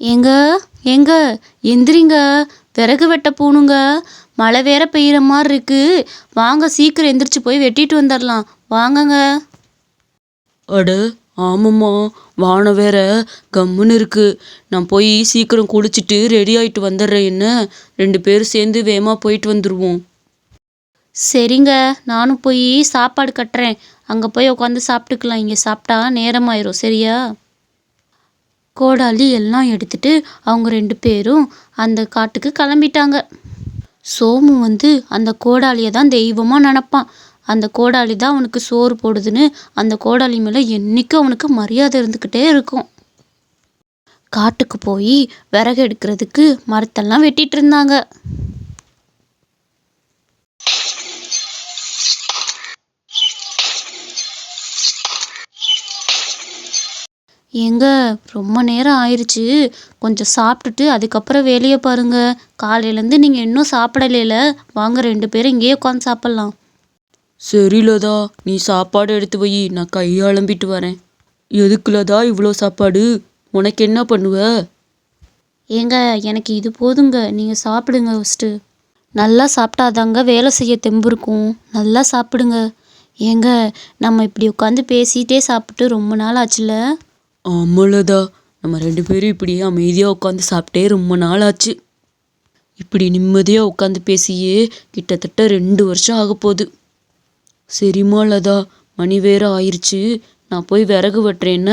ஏங்க ஏங்க எந்திரிங்க. விறகு வெட்ட போகணுங்க மழை வேற பெய்கிற மாதிரி இருக்கு. வாங்க சீக்கிரம் எந்திரிச்சு போய் வெட்டிட்டு வந்துடலாம் வாங்கங்க. அட ஆமாம்மா. வானம் வேற கம்முன்னு இருக்கு. நான் போய் சீக்கிரம் குளிச்சுட்டு ரெடி ஆயிட்டு வந்துடுறேன் என்ன? ரெண்டு பேரும் சேர்ந்து வேகமாக போயிட்டு வந்துடுவோம் சரிங்க. நானும் போய் சாப்பாடு கட்டுறேன். அங்கே போய் உட்காந்து சாப்பிட்டுக்கலாம். இங்கே சாப்பிட்டா நேரமாயிரும். சரியா? கோடாலி எல்லாம் எடுத்துட்டு அவங்க ரெண்டு பேரும் அந்த காட்டுக்கு கிளம்பிட்டாங்க. சோமு வந்து அந்த கோடாலியை தான் தெய்வமாக நினப்பான். அந்த கோடாலி தான் அவனுக்கு சோறு போடுதுன்னு அந்த கோடாலி மேலே என்றைக்கும் அவனுக்கு மரியாதை இருந்துக்கிட்டே இருக்கும். காட்டுக்கு போய் விறகு எடுக்கிறதுக்கு மரத்தெல்லாம் வெட்டிகிட்டு இருந்தாங்க. ஏங்க ரொம்ப நேரம் ஆயிருச்சு. கொஞ்சம் சாப்பிட்டுட்டு அதுக்கப்புறம் வேலையை பாருங்க. காலையிலேருந்து நீங்கள் இன்னும் சாப்பிடலைல. வாங்க ரெண்டு பேரும் இங்கேயே உட்காந்து சாப்பிட்லாம். சரி லதா. நீ சாப்பாடு எடுத்து வை. நான் கையை அலம்பிட்டு வரேன். எதுக்கு லதா இவ்வளோ சாப்பாடு? உனக்கு என்ன பண்ணுவ? ஏங்க எனக்கு இது போதுங்க. நீங்கள் சாப்பிடுங்க ஃபஸ்ட்டு நல்லா சாப்பிட்டாதாங்க வேலை செய்ய தெம்பு இருக்கும். நல்லா சாப்பிடுங்க. ஏங்க நம்ம இப்படி உட்காந்து பேசிகிட்டே சாப்பிட்டு ரொம்ப நாள் ஆச்சுல? அவ்வளோதா நம்ம ரெண்டு பேரும் இப்படியே அமைதியாக உட்காந்து சாப்பிட்டே ரொம்ப நாள் ஆச்சு இப்படி நிம்மதியாக உட்காந்து பேசியே கிட்டத்தட்ட ரெண்டு வருஷம் ஆக போகுது. சரிம்மா லதா மணி வேற ஆயிடுச்சு நான் போய் விறகு வெட்டுறேன்ன?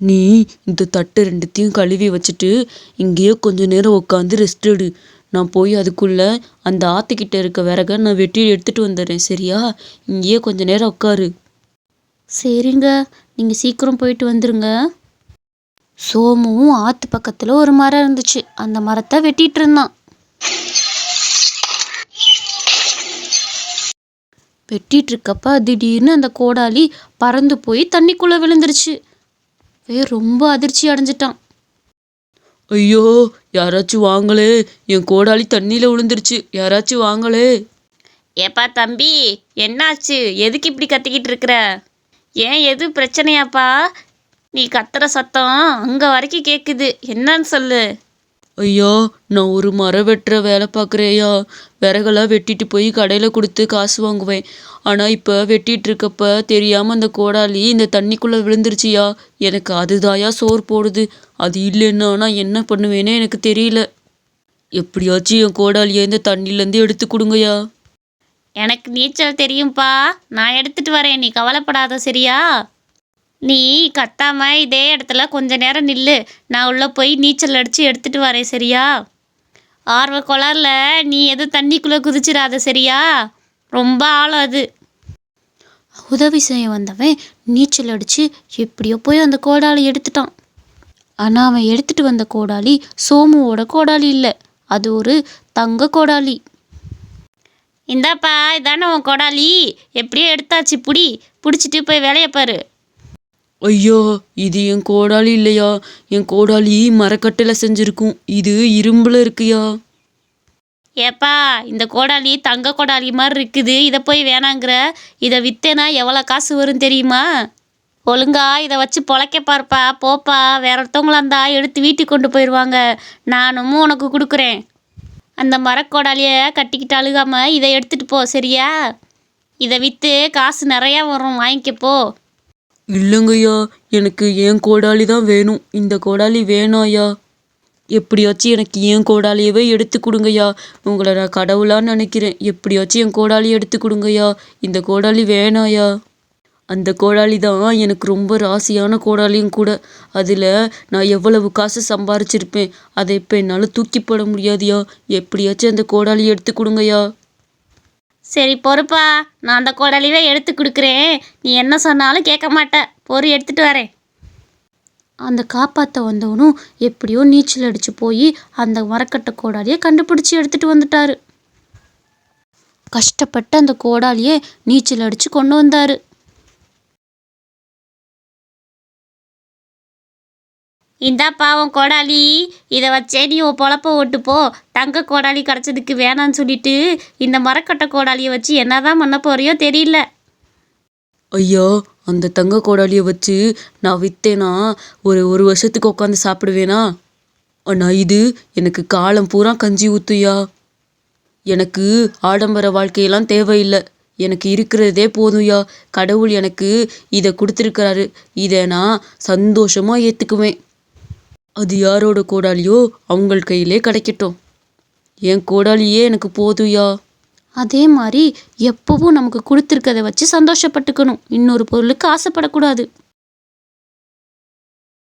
நீ இந்த தட்டு ரெண்டுத்தையும் கழுவி வச்சுட்டு இங்கேயே கொஞ்ச நேரம் உட்காந்து ரெஸ்ட் எடு. நான் போய் அதுக்குள்ள அந்த ஆத்துக்கிட்ட இருக்க விறக நான் வெட்டி எடுத்துட்டு வந்துடுறேன் சரியா? இங்கேயே கொஞ்ச நேரம் உட்காரு. சரிங்க. நீங்கள் சீக்கிரம் போயிட்டு வந்துருங்க. சோமுவும் ஆற்று பக்கத்தில் ஒரு மரம் இருந்துச்சு. அந்த மரத்தை வெட்டிட்டு இருந்தான். வெட்டிட்டு இருக்கப்ப திடீர்னு அந்த கோடாலி பறந்து போய் தண்ணிக்குள்ளே விழுந்துருச்சு. வே ரொம்ப அதிர்ச்சி அடைஞ்சிட்டான். ஐயோ யாராச்சும் வாங்களே. என் கோடாலி தண்ணியில் விழுந்துருச்சு. யாராச்சும் வாங்களே. ஏப்பா தம்பி என்னாச்சு? எதுக்கு இப்படி கத்திக்கிட்டு இருக்கிற? ஏன் எது பிரச்சனையாப்பா? நீ கத்துற சத்தம் அங்கே வரைக்கும் கேட்குது என்னன்னு சொல்லு. ஐயா நான் ஒரு மரம் வெட்டுற வேலை பார்க்குறேயா விறகெல்லாம் வெட்டிட்டு போய் கடையில் கொடுத்து காசு வாங்குவேன். ஆனால் இப்போ வெட்டிட்டு இருக்கப்ப தெரியாமல் அந்த கோடாலி இந்த தண்ணிக்குள்ளே விழுந்துருச்சியா எனக்கு அதுதாயா சோறு போடுது. அது இல்லைன்னா நான் என்ன பண்ணுவேனே எனக்கு தெரியல. எப்படியாச்சும் என் கோடாலியை இந்த தண்ணியிலேருந்து எடுத்து கொடுங்கய்யா. எனக்கு நீச்சல் தெரியும்ப்பா நான் எடுத்துட்டு வரேன். நீ கவலைப்படாத சரியா? நீ கத்தாம இதே இடத்துல கொஞ்ச நேரம் நில்லு. நான் உள்ளே போய் நீச்சல் அடித்து எடுத்துட்டு வரேன் சரியா? ஆர்வ குளரில் நீ எதுவும் தண்ணிக்குள்ளே குதிச்சிடாத சரியா? ரொம்ப ஆழம் அது. உதவி செய்ய வந்தவன் நீச்சல் அடித்து எப்படியோ போய் அந்த கோடாலி எடுத்துட்டான். ஆனால் அவன் எடுத்துகிட்டு வந்த கோடாலி சோமுவோட கோடாலி இல்லை. அது ஒரு தங்க கோடாலி. இந்தாப்பா இதானே உன் கொடாலி. எப்படியோ எடுத்தாச்சு புடி. பிடிச்சிட்டு போய் வேலையை பாரு. ஐயோ இது என் கோடாலி இல்லையா? என் கோடாலி மரக்கட்டையில் செஞ்சுருக்கும். இது இரும்பில் இருக்குயா? ஏப்பா இந்த கோடாலி தங்க கோடாலி மாதிரி இருக்குது. இதை போய் வேணாங்கிற. இதை விற்றேனா எவ்வளோ காசு வரும் தெரியுமா? ஒழுங்கா இதை வச்சு பொழைக்க பாருப்பா. போப்பா வேற ஒருத்தவங்களா இருந்தா எடுத்து வீட்டுக்கு கொண்டு போயிடுவாங்க. நானும் உனக்கு கொடுக்குறேன். அந்த மரக்கோடாலியை கட்டிக்கிட்டு அழுகாம இதை எடுத்துகிட்டு போ சரியா? இதை விற்று காசு நிறையா வரும் வாங்கிக்கப்போ இல்லைங்கய்யா எனக்கு என் கோடாலி தான் வேணும். இந்த கோடாலி வேணாயா எப்படியாச்சும் எனக்கு என் கோடாலியவே எடுத்து கொடுங்கய்யா. உங்களை நான் கடவுளான்னு நினைக்கிறேன். எப்படியாச்சும் என் கோடாலி எடுத்து கொடுங்கய்யா. இந்த கோடாலி வேணாயா அந்த கோடாலி தான். எனக்கு ரொம்ப ராசியான கோடாலியும் கூட. அதில் நான் எவ்வளவு காசு சம்பாரிச்சிருப்பேன். அதை இப்போ என்னால் தூக்கி போட முடியாதுயா? எப்படியாச்சும் அந்த கோடாலி எடுத்து கொடுங்கய்யா. சரி பொறுப்பா. நான் அந்த கோடாலியவே எடுத்து கொடுக்குறேன். நீ என்ன சொன்னாலும் கேட்க மாட்டேன் பொறு எடுத்துட்டு வரேன். அந்த காப்பாற்ற வந்தவனும் எப்படியோ நீச்சல் அடிச்சு போய் அந்த மரக்கட்டை கோடாலியை கண்டுபிடிச்சி எடுத்துட்டு வந்துட்டாரு. கஷ்டப்பட்டு அந்த கோடாலியை நீச்சல் அடிச்சு கொண்டு வந்தாரு. இந்தா பாவம் கோடாலி இதை வச்சே நீ உன் பொழப்ப ஓட்டு போ தங்க கோடாலி கிடச்சதுக்கு வேணான்னு சொல்லிட்டு இந்த மரக்கட்டை கோடாலியை வச்சு என்னதான் பண்ண போறியோ தெரியல. ஐயா அந்த தங்க கோடாலியை வச்சு நான் விற்றேனா ஒரு ஒரு வருஷத்துக்கு உட்காந்து சாப்பிடுவேனா? ஆனால் இது எனக்கு காலம் பூரா கஞ்சி ஊத்துயா? எனக்கு ஆடம்பர வாழ்க்கையெல்லாம் தேவையில்லை. எனக்கு இருக்கிறதே போதும்யா. கடவுள் எனக்கு இதை கொடுத்துருக்கிறாரு. இதை நான் சந்தோஷமாக ஏற்றுக்குவேன் அது யாரோட கோடாலியோ? அவங்கள் கையிலே கிடைக்கட்டும். என் கோடாலியே எனக்கு போதுயா அதே மாதிரி எப்பவும் நமக்கு கொடுத்துருக்கத வச்சு சந்தோஷப்பட்டுக்கணும். இன்னொரு பொருளுக்கு ஆசைப்படக்கூடாது.